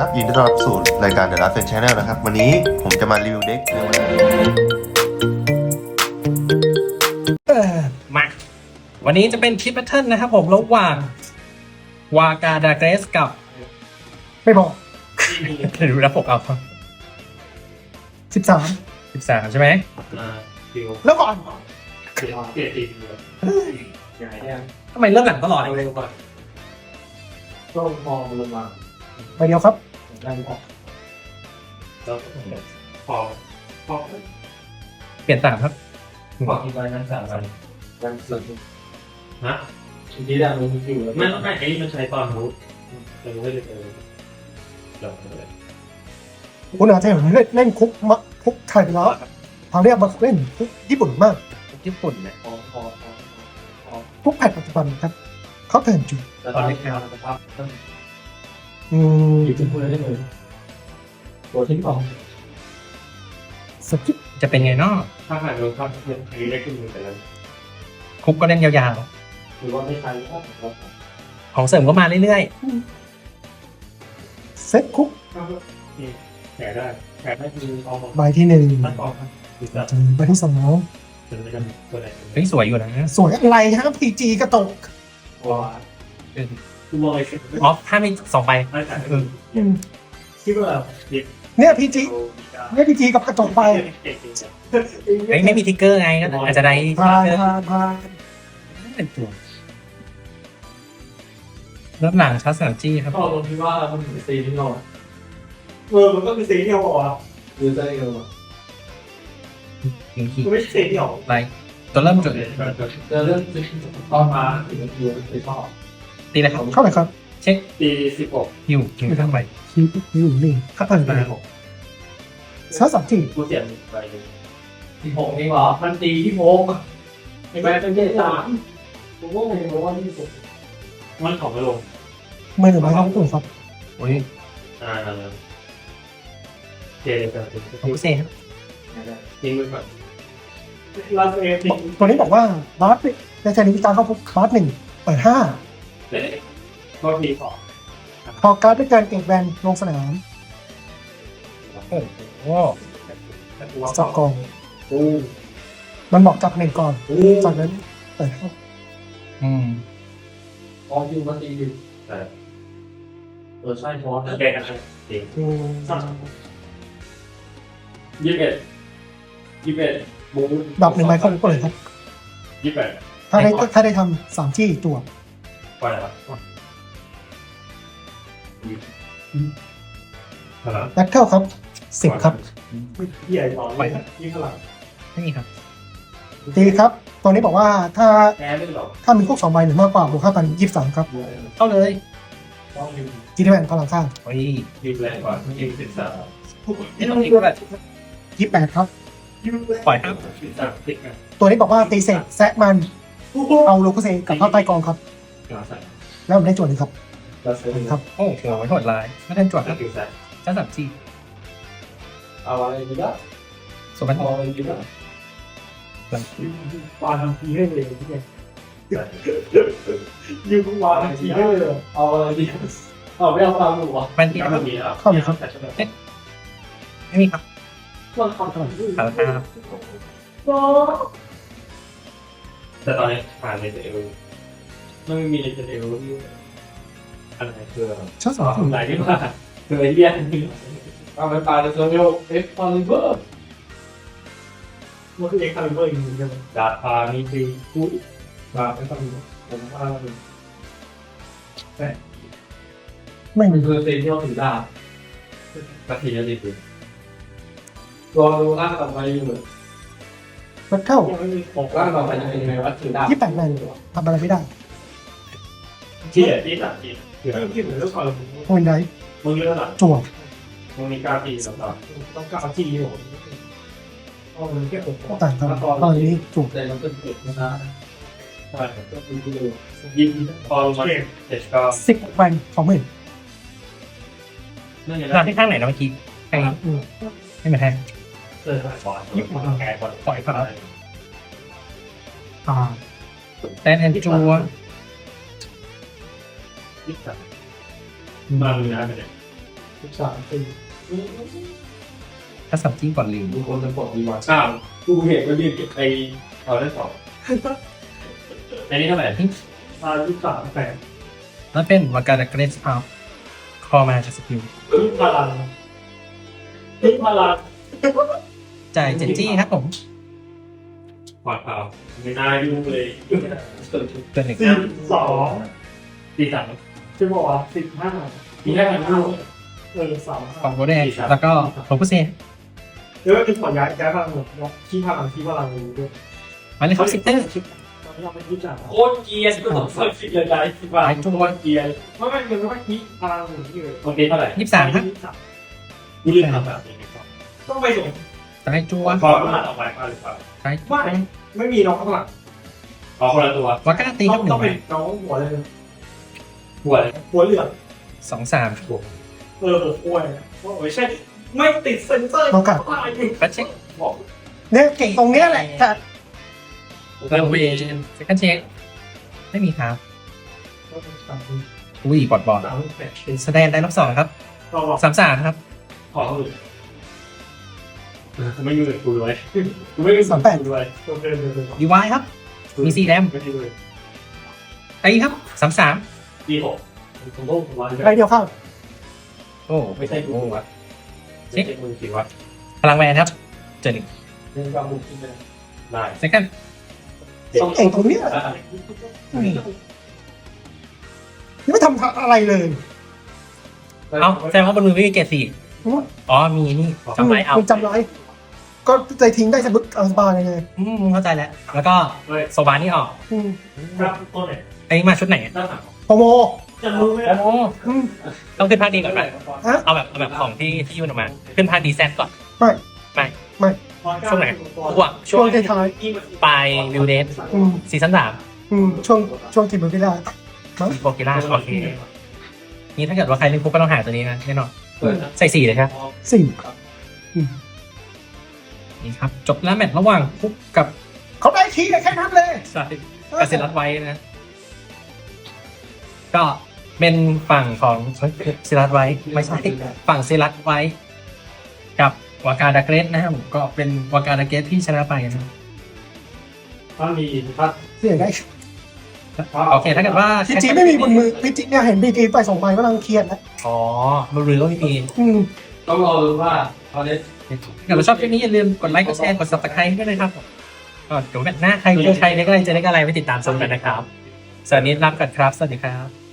ครับยินดีต้อนรับสู่รายการ The Last Fan Channel นะครับ วันนี้ผมจะมารีวิวเด็กในวันนี้เออมา วันนี้จะเป็นคลิปแพทเทิร์นนะครับผมระหว่างวากาดาเกรสกับ ไม่บอกดูแล้วปกเอาสิบสามสิบสามใช่ไหมแล้วก่อนทำไมเริ่มหลังตลอดเลยก็มองลงมาไปเดียวครับ ได้ออกแล้วพอพอเปลี่ยนสามครับพอกินไปนั้นสามวันวันสุดฮะทีนี้ดังมันอยู่แล้วไม่ไม่ไอ้มันใช้ตอนรู้แต่รู้ไม่ได้เจอเดี๋ยวเลยคุณอาจจะเห็นผมเล่นเล่นคุกมะคุกไทยไปแล้วคราวเนี้ยมาเล่นคุกญี่ปุ่นมากญี่ปุ่นเนี่ยพอพอพอพอคุกแพทปัจจุบันครับเขาเทิร์นจูแต่ตอนนี้ครับครับ อืมอยู่ที่พูดได้เลยตัวที่สองสกิปจะเป็นไงเนาะถ้าหากโดนข้ามเพื่อนอันนี้ได้ขึ้นมือแต่ละคุกก็เล่นยาวหรือว่าไม่ใช่ก็ๆของเสริมก็มาเรื่อยเซตคุกแข่ได้แข่ได้คือเอามาใบที่หนึ่งตั้งออกคือจะใบที่สองจะไม่กันตัวไหนๆเฮ้ยสวยอยู่นะสวยอะไรฮะพีจีกระตกว้าคือมองไอ้คิดอ๋อถ้ามีสองใบไม่แต่อืมคิดว่าดิบเนี่ยพีจีเนี่ยพีจีกับกระจกไปเก่งจริงเฮ้ยไม่มีทิกเกอร์ไงก็อาจจะได้ทิกพานเกอร์พานพานเป็นตัวเริ่มหลังชัสสันจี้ครับก็ตรงที่ว่ามันเป็นซีที่เราเออมันก็เป็นซีที่เราบอกว่าหรือจะเออยิงขีมันไม่ใช่ซีที่เราไรตัวเริ่มจุดเจอเรื่องตอนมาถึงคิวไปชอบ ตีเลยครับเข้าไหนครับเช็คปีสิบหกฮิวฮิวทั้งใบคิวคิวนี่ครับเออปีหกเซตสามทีกูเสียหนึ่งไปเลยสิบหกนี่หรอมันตีที่โมงไอ้แม่เป็นเจ็ดสามผมว่ามันบอกว่าที่สุดมันของไม่ลงมือหนึ่งใบครับคุณครับโอ้ยอ่าเจเลยกันของกุเซ่ครับทิ้งไว้ก่อนลาเอทิ้งตัวนี้บอกว่าบาสในใจนี้การเข้าพบบาสหนึ่งเปิดห้า เด็กก็ทีสองพอการด้วยการเก็บแบนลงสนามโอ้โหจับกองโอ้มันบอกจับหนึ่งก่อนโอ้จากนั้นเปิดห้าอืมพอยูมาตีอยู่แต่เออใช่พอแกกันจริงอืมยี่สิบเอ็ดยี่สิบเอ็ดบูดับหนึ่งใบเข้าไปเลยครับยี่สิบเอ็ดถ้าได้ถ้าได้ทำสามที่ตัว ไปแล้วอะไรแบทเทิลครับสิบครับใหญ่สองยี่ขลังไม่มีครับตีครับ ตัวนี้บอกว่าถ้าแพ้ไม่หรอกถ้ามีพวกสองใบหรือมากกว่าบวกห้าพันยี่สิบสามครับ เข้าเลยต้องยืนจีดีแมนพลังข้างโอ้ยยืนแรงกว่ายืนสิบสามไม่ต้องยิงก็ได้ยี่แปดครับปล่อยครับสิบสามติดกันตัวนี้บอกว่าตีเสร็จแซะมันเอาโลโกเซกลับเข้าใต้กองครับ กลางใส่แล้วมันได้จวนหนึ่งครับ กลางใส่ครับ โอ้โหโหดร้ายไม่ทันจวดครับกลางใส่ชัสสันจี้เอาอะไรดีละสมบัติเอาอะไรดีละปาทำทีให้เลยที่เนี่ยยืนวางทำทีให้เลยเอาอะไรดีเอาไม่เอาตามหนูวะมันที่เข้ามีแล้วเข้าเลยครับ ไม่มีครับว่าเขาทำสารภาพแต่ตอนนี้ผ่านในเอล ไม่มีในเอลอะไรคือชั้นสองไหนที่ว่าเคยเรียนเอาไปตายในโซเชียลเอ็กซ์คาลิเบอร์มันคือเอ็กซ์คาลิเบอร์จริงๆใช่ไหมดาบพามีตีพูดดาบเอ็กซ์คาลิเบอร์ผมว่าไม่มัมีนคือตีที่เราถือดาบกระถิ่นจะดีสุดรอดูร่างต่อไปอยู่เหมือนแบทเทิลของร่างต่อไปจะเป็นยังไงวะถือดาบยี่แปดแมนทำอะไรไม่ได้ ที่ที่สามที่คือที่เหมือนเรื่องความโวินไดมึงเรื่องอะไรจั่วมึงมีการตีสำหรับต้องการที่อยู่อ๋อมันแค่ผมต่างกันตอนนี้จั่วแต่มันเป็นเกิดนะใช่ก็คือดูยิงพอลงมาเด็ดก็สิบแบนสองหมื่นนั่นไงนอนที่ข้างไหนนะเมื่อกี้ใครอืมไม่มาแทนเออปล่อยแก่ปล่อยปล่อยครับอ่าแตนแอนจั วยิ่งจัดมันนะเนี่ยสิบสามปีถ้าสับจิ้งก่อนลืมดูคนจะกดดีมาอ้าวกูเห็นมันยืนไอเอาได้สองอันนี้เท่าไหร่อายุสามแปดแล้วเป็นวากาดาเกรสครับคอมาจากสกิลนี่พลังนี่พลังจ่ายเจนจี้ครับผมขวาเปล่าไม่น่ายุ่งเลยตัวหนึ่งสี่สองตีสาม จะบอกว่าสิบห้ามีแค่กี่ลูกเออสามของโบแดงแล้วก็โรบุเซ่เดี๋ยวเป็นขอย้ายย้ายพลังหมดเนาะที่พลังที่พลังรู้ด้วยมาเลยครับซิกเตอร์ตอนนี้เราไม่รู้จักโคตรเกียร์ก็ต้องเฟิร์สคิดเลยได้ที่ว่าโคตรเกียร์ไม่ไม่มันไม่ค่อยคิดพลังหมุนที่เลยโอเคเท่าไหร่ยี่สิบสามครับกูลืมทำแบบนี้ก่อนต้องไปส่งตายจัวพอมาออกไปมาหรือเปล่าตายไม่ไม่มีน้องข้างหลังพอคนละตัววากาตีครับหนึ่ต้องงเป็นน้องหัวเลย หัวเลยหัวเหลืองสองสามเออหัวโอ้ยใช่ไม่ติดเซ็นเซอร์ต้องกลับ ก็เช็คบอกเนี่ยเก่งตรงเนี้ยแหละแต่เริ่มเวเซคันเช็คไม่มีครับอุ้ยบอดบอดสามแปดแสดงได้รอบสองครับต่อบอกสามสามครับขอเขาเลยกูไม่มีเลยกูเลยกูไม่มีกูเลยตัวเดินเดินเดินดีวายครับ มีสี่แรมไม่ดีเลยไอ้ครับสามสาม ตีหกผมโลกวันไรเดียวเข้าโอ้ไม่ใช่กูวะเช็คมือสิวะพลังแวนครับ เจอหนึ่งเดินกลางมุมที่เป็นได้เซคันเก่งตรงเนี้ยยังไม่ทำอะไรเลยเอาแสดงว่าบนมือไม่มีเกรดสี่อ๋อมีนี่จำไรเอามันจำไรก็ใจทิ้งได้สบเอาสบายเลยอืมเข้าใจแล้ว แล้วก็โซบานี่ออกอืมครับต้นไหนไอ้นี่มาชุดไหนหน้าหนัง โปรโมจะรู้ไหมโอ้อืมต้องขึ้นภาคดีก่อนไหมฮะเอาแบบเอาแบบของที่ที่ยื่นออกมา ขึ้นภาคดีแซนก่อน ไม่ไม่ ไม่ช่วงไหนช่วงช่วงท้ายปลายวิวเดสๆอืมซีซั่นสามอืมช่วงช่วงทีมเวลาโปเกล่าโอเคนี่ถ้าเกิดว่าใครเล่นคุกก็ต้องหาตัวนี้นะแน่นอนใส่สี่เลยครับสิ่งนี่ครับ จบแล้วแมตช์ระหว่างคุกกับเขาได้ทีแค่นั้นเลยสายกบเซรัตไว้นะ ก็เป็นฝั่งของเฮ้ยเซรัตไว้ไม่ใช่ฝั่งเซรัตไว้ กับวากาดาเกรสนะครับผมก็เป็นวากาดาเกรสที่ชนะไปนะครับถ้ามีถ้าเสียได้โอเคถ้าเกิดว่าพีจีไม่มีบนมือพีจีเนี่ยเห็นพีจีไปส่งไปกำลังเครียดแล้วอ๋อมือรือก็ไม่มีอืมต้องรอดูว่าตอนนี้ถ้าเกิดว่าชอบคลิปนี้อย่าลืมกดไลค์กดแชร์กด subscribe ให้ด้วยนะครับผมก็เดี๋ยวแมตช์หน้าใครเจอใครเล็กอะไรเจอเล็กอะไรไปติดตามชมกันนะครับสวัสดีรับกันครับ สวัสดีครับ